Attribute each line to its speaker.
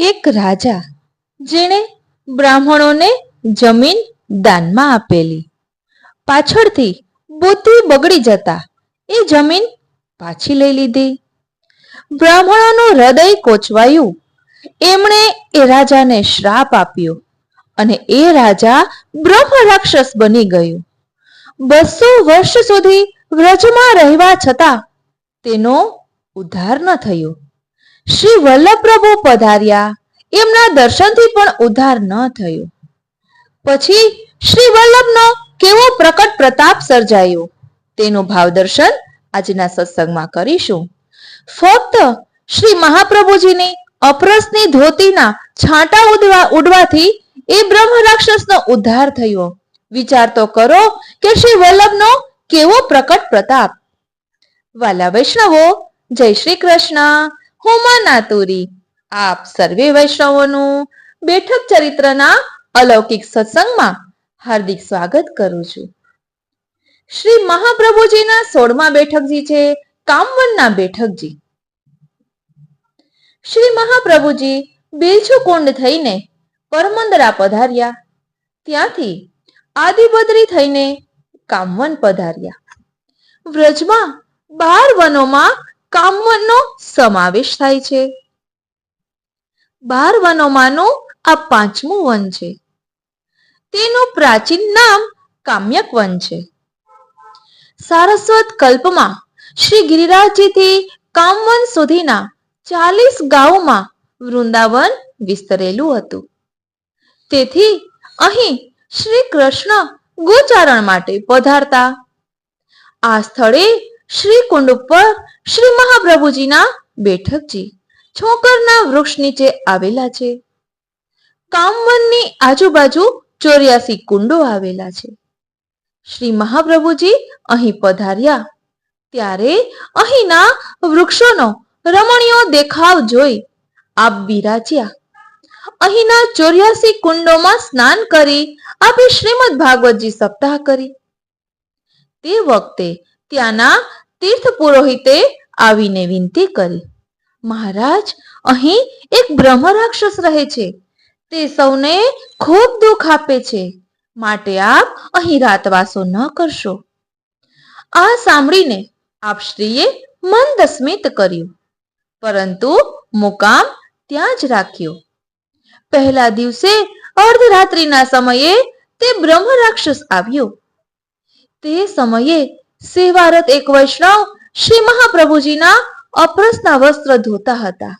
Speaker 1: એક રાજા જેણે બ્રાહ્મણોને જમીન દાનમાં આપેલી. પાછળથી બુદ્ધિ બગડી જતા એ જમીન પાછી લઈ લીધી. બ્રાહ્મણોનું હૃદય કોચવાયું. એમણે એ રાજાને શ્રાપ આપ્યો અને એ રાજા બ્રહ્મ રાક્ષસ બની ગયું. બસો વર્ષ સુધી વ્રજમાં રહેવા છતાં તેનો ઉદ્ધાર ન થયો. શ્રી વલ્લભ પ્રભુ પધાર્યા. એમના દર્શનથી પણ ઉદ્ધાર ન થયો. પછી શ્રી વલ્લભનો કેવો પ્રકટ પ્રતાપ સર્જાયો? તેનું ભાવદર્શન આજના સત્સંગમાં કરીશું. ફક્ત શ્રી મહાપ્રભુજીની અપરસની ધોતીના છાંટા ઉડવા ઉડવાથી એ બ્રહ્મ રાક્ષસનો ઉદ્ધાર થયો. વિચાર તો કરો કે શ્રી વલ્લભનો કેવો પ્રકટ પ્રતાપ. વાલા વૈષ્ણવો, જય શ્રી કૃષ્ણ. હું નાતુરી આપ સર્વે વૈષ્ણવોનું બેઠક ચરિત્રના અલૌકિક સત્સંગમાં હાર્દિક સ્વાગત કરું છું. શ્રી મહાપ્રભુજીના સોળમા બેઠકજી છે, કામવનના બેઠકજી. શ્રી મહાપ્રભુજી બિલછુ કુંડ થઈને પરમંદરા પધાર્યા. ત્યાંથી આદિબદ્રી થઈને કામવન પધાર્યા. વ્રજમાં બાર વનોમાં કામવનનો સમાવેશ થાય છે. બાર વનોમાંનું આ પાંચમું વન છે. તેનું પ્રાચીન નામ કામ્યક વન છે. સારસ્વત કલ્પમાં શ્રી ગિરિરાજજીથી કામવન સુધીના ચાલીસ ગામોમાં વૃંદાવન વિસ્તરેલું હતું. તેથી અહીં શ્રી કૃષ્ણ ગોચારણ માટે પધારતા. આ સ્થળે શ્રી કુંડ ઉપર શ્રી મહાપ્રભુજીના બેઠકજી છોકરના વૃક્ષ નીચે આવેલા છે. કામવનની આજુબાજુ ચોર્યાસી કુંડો આવેલા છે. શ્રી મહાપ્રભુજી અહીં પધાર્યા. ત્યારે અહીંના વૃક્ષોનો રમણીયો દેખાવ જોઈ આપ બિરાજ્યા. અહીંના ચોર્યાસી કુંડોમાં સ્નાન કરી આપે શ્રીમદ ભાગવતજી સપ્તાહ કરી. તે વખતે ત્યાંના તીર્થ પુરોહિતે આવીને વિનંતી કરી, મહારાજ, અહીં એક બ્રહ્મ રાક્ષસ રહે છે. તે સૌને ખૂબ દુઃખ આપે છે. માટે આપ અહીં રાતવાસો ન કરશો. આ સાંભળીને આપ શ્રીએ મંદ સ્મિત કર્યું, પરંતુ મુકામ ત્યાં જ રાખ્યો. પહેલા દિવસે અર્ધરાત્રિના સમયે તે બ્રહ્મ રાક્ષસ આવ્યો. તે સમયે સેવારત એક વૈષ્ણવ શ્રી મહાપ્રભુજીના અપ્રસના વસ્ત્ર ધોતા હતા.